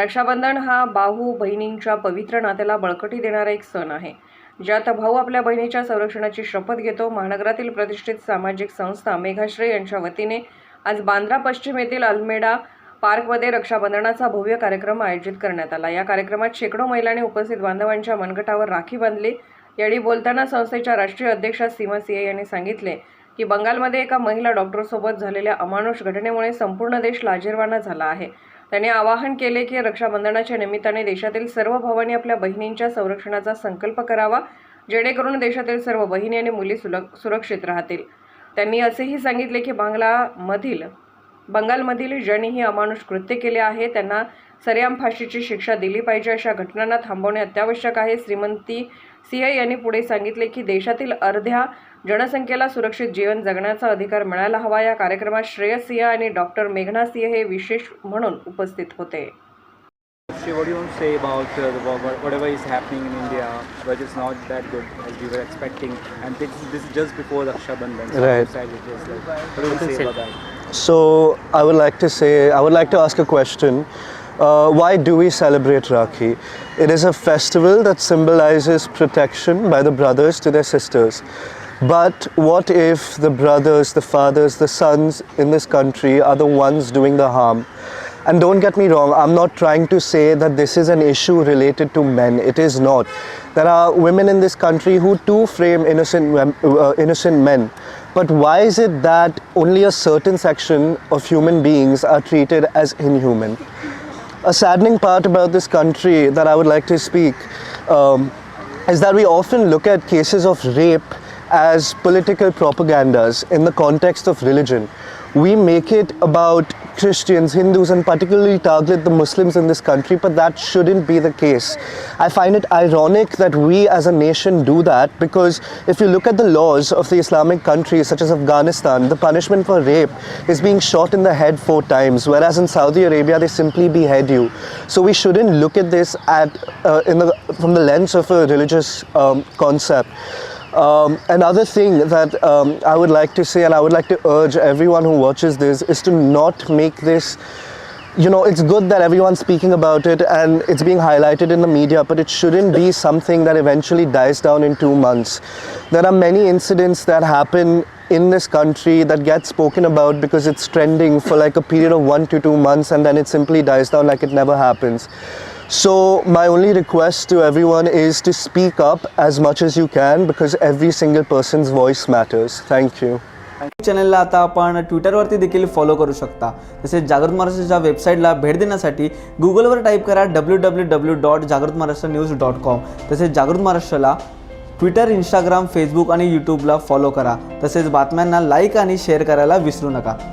रक्षाबंधन हा भाऊ बहिणींच्या पवित्र नात्याला बळकटी देणारा एक सण आहे. ज्यात भाऊ आपल्या बहिणीच्या संरक्षणाची शपथ घेतो. महानगरातील प्रतिष्ठित सामाजिक संस्था मेघाश्रय यांच्या वतीने आज बांद्रा पश्चिम येथील अल्मेडा पार्कमध्ये रक्षाबंधनाचा भव्य कार्यक्रम आयोजित करण्यात आला. या कार्यक्रमात शेकडो महिलांनी उपस्थित. बांधवांच्या मनगटावर राखी बांधली. यावेळी बोलताना संस्थेच्या राष्ट्रीय अध्यक्षा सीमा सिंह यांनी सांगितले की बंगालमध्ये एका महिला डॉक्टरसोबत झालेल्या अमानुष घटनेमुळे संपूर्ण देश लाजीरवाना झाला आहे. त्यांनी आवाहन केले की रक्षाबंधनाच्या निमित्ताने देशातील सर्व भावांनी आपल्या बहिणींच्या संरक्षणाचा संकल्प करावा जेणेकरून देशातील सर्व बहिणी आणि मुली सुलक सुरक्षित राहतील. त्यांनी असेही सांगितले की बांगलामधील बंगालमधील ज्यांनी ही अमानुष कृत्य केले आहे त्यांना सरेआम फाशीची शिक्षा दिली पाहिजे अशा घटनांना थांबवणे अत्यावश्यक आहे. श्रीमंती सिंह यांनी पुढे सांगितले की देशातील अर्ध्या जनसंख्येला सुरक्षित जीवन जगण्याचा अधिकार मिळायला हवा या कार्यक्रमात श्रेयस सिंह आणि डॉक्टर मेघना सिंह हे विशेष म्हणून उपस्थित होते Shri, what do you want to say about uh, the, wha- whatever is happening in India, but it's not that good as we were expecting, and this, this is just before Raksha Bandhan. So Right. outside it is like, what do you want to say about that? So I would like to say, I would like to ask a question. Uh, why do we celebrate Rakhi? It is a festival that symbolizes protection by the brothers to their sisters. But what if the brothers, the fathers, the sons in this country are the ones doing the harm? And don't get me wrong, I'm not trying to say that this is an issue related to men. It is not. There are women in this country who too frame innocent, uh, innocent men. But why is it that only a certain section of human beings are treated as inhuman? A saddening part about this country that I would like to speak um, is that we often look at cases of rape as political propagandas in the context of religion. We make it about Christians, Hindus, and particularly target the Muslims in this country, but that shouldn't be the case. I find it ironic that we as a nation do that because if you look at the laws of the Islamic countries such as Afghanistan, the punishment for rape is being shot in the head four times, whereas in Saudi Arabia they simply behead you. So we shouldn't look at this at uh, in the, from the lens of a religious um, concept. Um, another thing that um, I would like to say, and I would like to urge everyone who watches this, is to not make this. You know, it's good that everyone's speaking about it and it's being highlighted in the media, but it shouldn't be something that eventually dies down in two months. There are many incidents that happen in this country that get spoken about because it's trending for like a period of one to two months and then it simply dies down like it never happens. So, my only request to everyone is to speak up as much as you can because every single person's voice matters. Thank you. चॅनलला आता आपण ट्विटरवरती देखील follow करू शकता तसेच जागृत महाराष्ट्राच्या वेबसाईटला भेट देण्यासाठी गुगलवर टाईप करा डब्ल्यू डब्ल्यू डब्ल्यू डॉट जागृत महाराष्ट्र न्यूज डॉट कॉम तसेच जागृत महाराष्ट्राला ट्विटर इंस्टाग्राम फेसबुक आणि यूट्यूबला फॉलो करा तसेच बातम्यांना लाईक आणि शेअर करायला विसरू नका